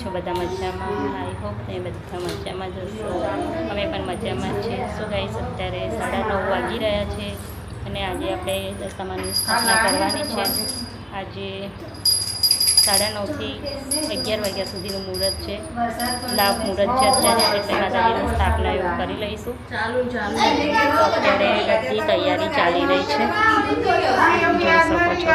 છો બધા મજામાં? આઈ હોપ તમે બધા મજામાં જોશો અમે પણ મજામાં છીએ. શું ગાઈસ અત્યારે સાડા નવ વાગી રહ્યા છે અને આજે આપણે દશામાની સ્થાપના કરવાની છે. આજે સાડા નવથી અગિયાર વાગ્યા સુધીનું મુહૂર્ત છે. લાભ મુહૂર્ત છે. અત્યારે એટલે માતાજીની સ્થાપના એવું કરી લઈશું. અત્યારે બધી તૈયારી ચાલી રહી છે. જોઈ શકો છો.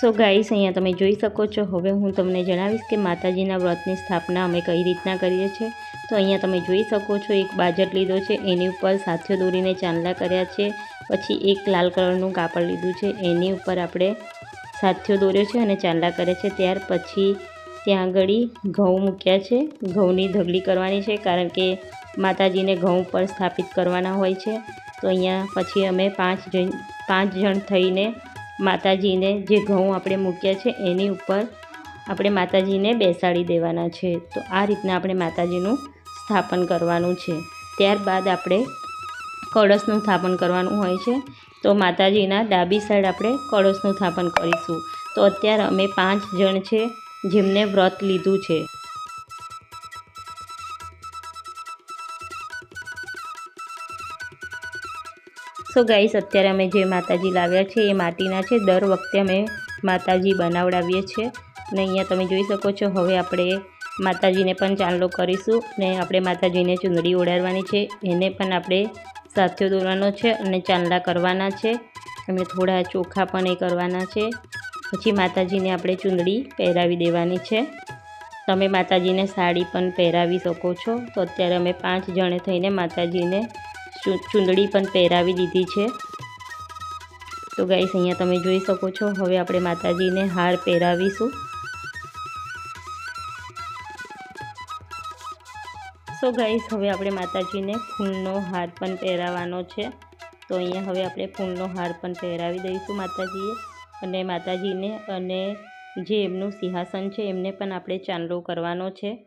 સો ગાઈસ અહીંયા તમે જોઈ શકો છો. હવે હું તમને જણાવીશ કે માતાજીના વ્રતની સ્થાપના અમે કઈ રીતના કરીએ છીએ. તો અહીંયા તમે જોઈ શકો છો, એક બાજટ લીધો છે. એની ઉપર સાથીઓ દોરીને ચાંદલા કર્યા છે. પછી એક લાલ કલરનું કાપડ લીધું છે. એની ઉપર આપણે સાથીઓ દોર્યો છે અને ચાંદલા કર્યા છે. ત્યાર પછી ત્યાં આગળ ઘઉં મૂક્યા છે. ઘઉંની ઢગલી કરવાની છે, કારણ કે માતાજીને ઘઉં પર સ્થાપિત કરવાના હોય છે. તો અહીંયા પછી અમે પાંચ જણ પાંચ જણ થઈને માતાજીને જે ઘઉં આપણે મૂક્યા છે એની ઉપર આપણે માતાજીને બેસાડી દેવાના છે. તો આ રીતના આપણે માતાજીનું સ્થાપન કરવાનું છે. ત્યારબાદ આપણે કળશનું સ્થાપન કરવાનું હોય છે. તો માતાજીના ડાબી સાઈડ આપણે કળશનું સ્થાપન કરીશું. તો અત્યારે અમે પાંચ જણ છે જેમને વ્રત લીધું છે. સો ગાઈસ અત્યારે અમે જે માતાજી લાવ્યા છે એ માટીના છે. દર વખતે અમે માતાજી બનાવડાવીએ છીએ. અને અહીંયા તમે જોઈ શકો છો, હવે આપણે માતાજીને પણ ચાંદલો કરીશું ને આપણે માતાજીને ચૂંદડી ઓડાડવાની છે. એને પણ આપણે સાથીઓ દોરવાનો છે અને ચાંદલા કરવાના છે. અને થોડા ચોખા પણ એ કરવાના છે. પછી માતાજીને આપણે ચૂંદડી પહેરાવી દેવાની છે. તમે માતાજીને સાડી પણ પહેરાવી શકો છો. તો અત્યારે અમે પાંચ જણે થઈને માતાજીને ચૂંદડી પણ પહેરાવી દીધી છે. તો ગાઈસ, અહીંયા તમે જોઈ શકો છો, હવે આપણે માતાજીને હાર પહેરાવીશું. સો ગાઈસ, હવે આપણે માતાજીને ફૂલનો હાર પણ પહેરાવવાનો છે. તો અહીંયા હવે આપણે ફૂલનો હાર પણ પહેરાવી દઈશું માતાજીએ. અને માતાજીને, અને જે એમનું સિંહાસન છે, એમને પણ આપણે ચાંદલો કરવાનો છે.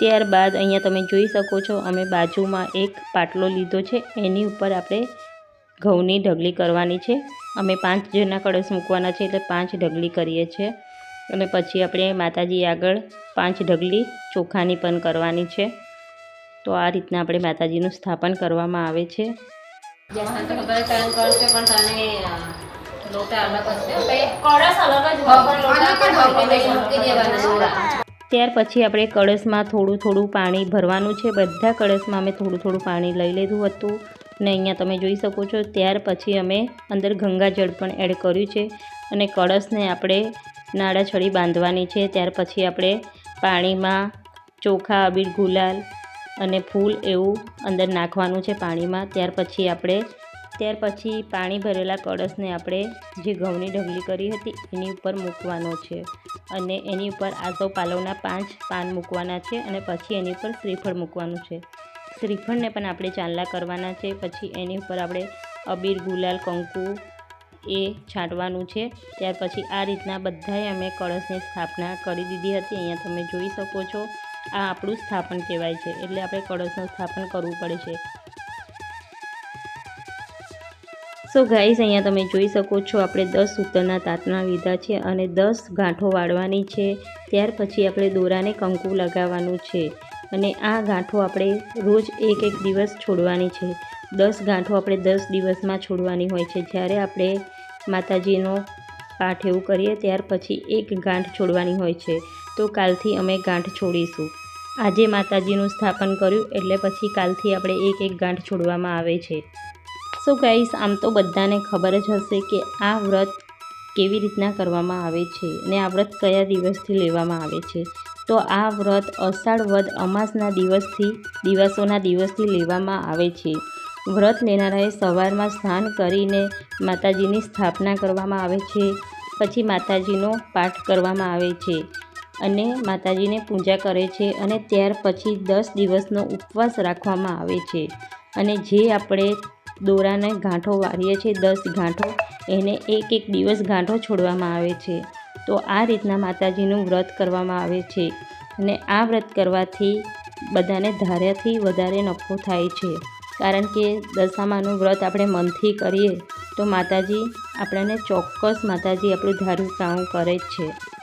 ત્યારબાદ અહીંયા તમે જોઈ શકો છો અમે બાજુમાં એક પાટલો લીધો છે એની ઉપર આપણે ઘઉંની ઢગલી કરવાની છે. અમે પાંચ જણના કળશ મૂકવાના છે એટલે પાંચ ઢગલી કરીએ છીએ. અને પછી આપણે માતાજી આગળ પાંચ ઢગલી ચોખાની પણ કરવાની છે. તો આ રીતના આપણે માતાજીનું સ્થાપન કરવામાં આવે છે. લોટા અલગ કળશ અલગ જ મૂકી દેવાના. ત્યાર પછી આપણે કળશમાં થોડું થોડું પાણી ભરવાનું છે. બધા કળશમાં અમે થોડું થોડું પાણી લઈ લીધું હતું ને અહીંયા તમે જોઈ શકો છો. ત્યાર પછી અમે અંદર ગંગાજળ પણ એડ કર્યું છે અને કળશને આપણે નાળા છડી બાંધવાની છે. ત્યાર પછી આપણે પાણીમાં ચોખા, અબીર ગુલાલ અને ફૂલ એવું અંદર નાખવાનું છે પાણીમાં. ત્યાર પછી આપણે ત્યાર પછી પાણી ભરેલા કળશને આપણે જે ઘઉંની ઢગલી કરી હતી એની ઉપર મૂકવાનો છે. અને એની ઉપર આસો પાલવના પાંચ પાન મૂકવાના છે અને પછી એની ઉપર શ્રીફળ મૂકવાનું છે. શ્રીફળને પણ આપણે ચાંદલા કરવાના છે. પછી એની ઉપર આપણે અબીર, ગુલાલ, કંકુ એ છાંટવાનું છે. ત્યાર પછી આ રીતના બધાએ અમે કળશની સ્થાપના કરી દીધી હતી. અહીંયા તમે જોઈ શકો છો. આ આપણું સ્થાપન કહેવાય છે. એટલે આપણે કળશનું સ્થાપન કરવું પડે છે. સો ગાઈસ અહીંયા તમે જોઈ શકો છો, આપણે દસ સૂતરના તાતણા લીધા છે અને દસ ગાંઠો વાળવાની છે. ત્યાર પછી આપણે દોરાને કંકુ લગાવવાનું છે. અને આ ગાંઠો આપણે રોજ એક એક દિવસ છોડવાની છે. દસ ગાંઠો આપણે દસ દિવસમાં છોડવાની હોય છે. જ્યારે આપણે માતાજીનો પાઠ એવું કરીએ, ત્યાર પછી એક ગાંઠ છોડવાની હોય છે. તો કાલથી અમે ગાંઠ છોડીશું. આજે માતાજીનું સ્થાપન કર્યું એટલે પછી કાલથી આપણે એક એક ગાંઠ છોડવામાં આવે છે. સો ગાઈસ આમ તો બધાને ખબર જ હશે કે આ વ્રત કેવી રીતના કરવામાં આવે છે અને આ વ્રત કયા દિવસથી લેવામાં આવે છે. તો આ વ્રત અષાઢ વદ અમાસના દિવસથી, દિવસોના દિવસથી લેવામાં આવે છે. વ્રત લેનારાએ સવારમાં સ્નાન કરીને માતાજીની સ્થાપના કરવામાં આવે છે, પછી માતાજીનો પાઠ કરવામાં આવે છે અને માતાજીને પૂજા કરે છે અને ત્યાર પછી દસ દિવસનો ઉપવાસ રાખવામાં આવે છે. અને જે આપણે દોરાને ગાંઠો વાળીએ છીએ, દસ ગાંઠો. એને એક એક દિવસ ગાંઠો છોડવામાં આવે છે. તો આ રીતના માતાજીનું વ્રત કરવામાં આવે છે. અને આ વ્રત કરવાથી બધાને ધાર્યાથી વધારે નફો થાય છે. કારણ કે દશામાનું વ્રત આપણે મનથી કરીએ તો માતાજી આપણને ચોક્કસ માતાજી આપણું ધાર્યું કામ કરે જ છે.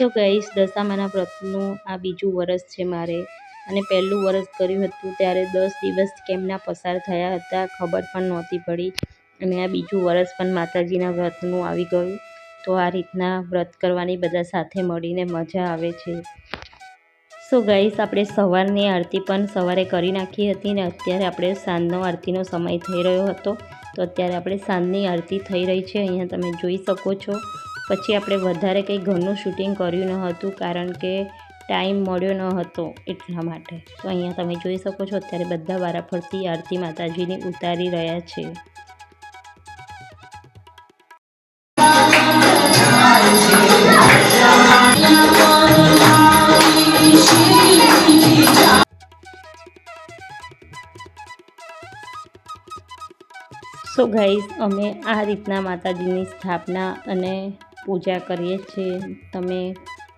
તો ગઈશ દશામાના વ્રતનું આ બીજું વરસ છે મારે. અને પહેલું વરસ કર્યું હતું ત્યારે દસ દિવસ કેમના પસાર થયા હતા ખબર પણ નહોતી પડી. અને આ બીજું વરસ પણ માતાજીના વ્રતનું આવી ગયું. તો આ રીતના વ્રત કરવાની બધા સાથે મળીને મજા આવે છે. સો ગાઈસ, આપણે સવારની આરતી પણ સવારે કરી નાખી હતી ને અત્યારે આપણે સાંજનો આરતીનો સમય થઈ રહ્યો હતો. તો અત્યારે આપણે સાંજની આરતી થઈ રહી છે. અહીંયા તમે જોઈ શકો છો. પછી આપણે વધારે કંઈ ઘરનું શૂટિંગ કર્યું ન હતું કારણ કે ટાઈમ મળ્યો ન હતો એટલા માટે. તો અહીંયા તમે જોઈ શકો છો અત્યારે બધા વારાફરતી આરતી માતાજીની ઉતારી રહ્યા છે. સો ગાઈઝ અમે આ રીતના માતાજીની સ્થાપના અને પૂજા કરીએ છીએ. તમે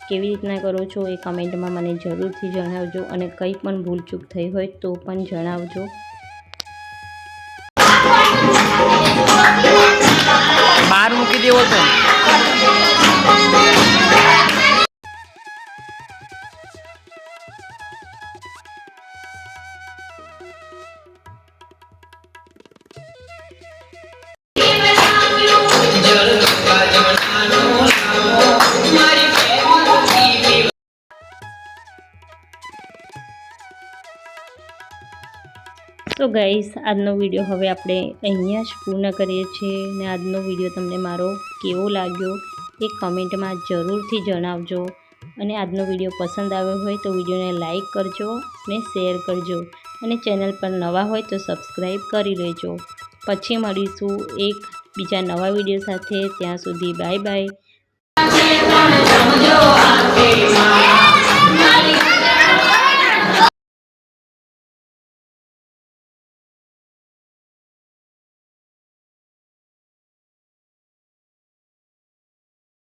કેવી રીતના કરો છો એ કમેન્ટમાં મને જરૂરથી જણાવજો અને કંઈ પણ ભૂલચૂક થઈ હોય તો પણ જણાવજો. બહાર મૂકી દેવો તો સો ગાઈસ આજનો વીડિયો હવે આપણે અહીંયા જ પૂર્ણ કરીએ છીએ ને આજનો વીડિયો તમને મારો કેવો લાગ્યો એ કમેન્ટમાં જરૂરથી જણાવજો. અને આજનો વીડિયો પસંદ આવ્યો હોય તો વિડીયોને લાઇક કરજો ને શેર કરજો. અને ચેનલ પર નવા હોય તો સબસ્ક્રાઈબ કરી લેજો. પછી મળીશું એક બીજા નવા વીડિયો સાથે. ત્યાં સુધી બાય બાય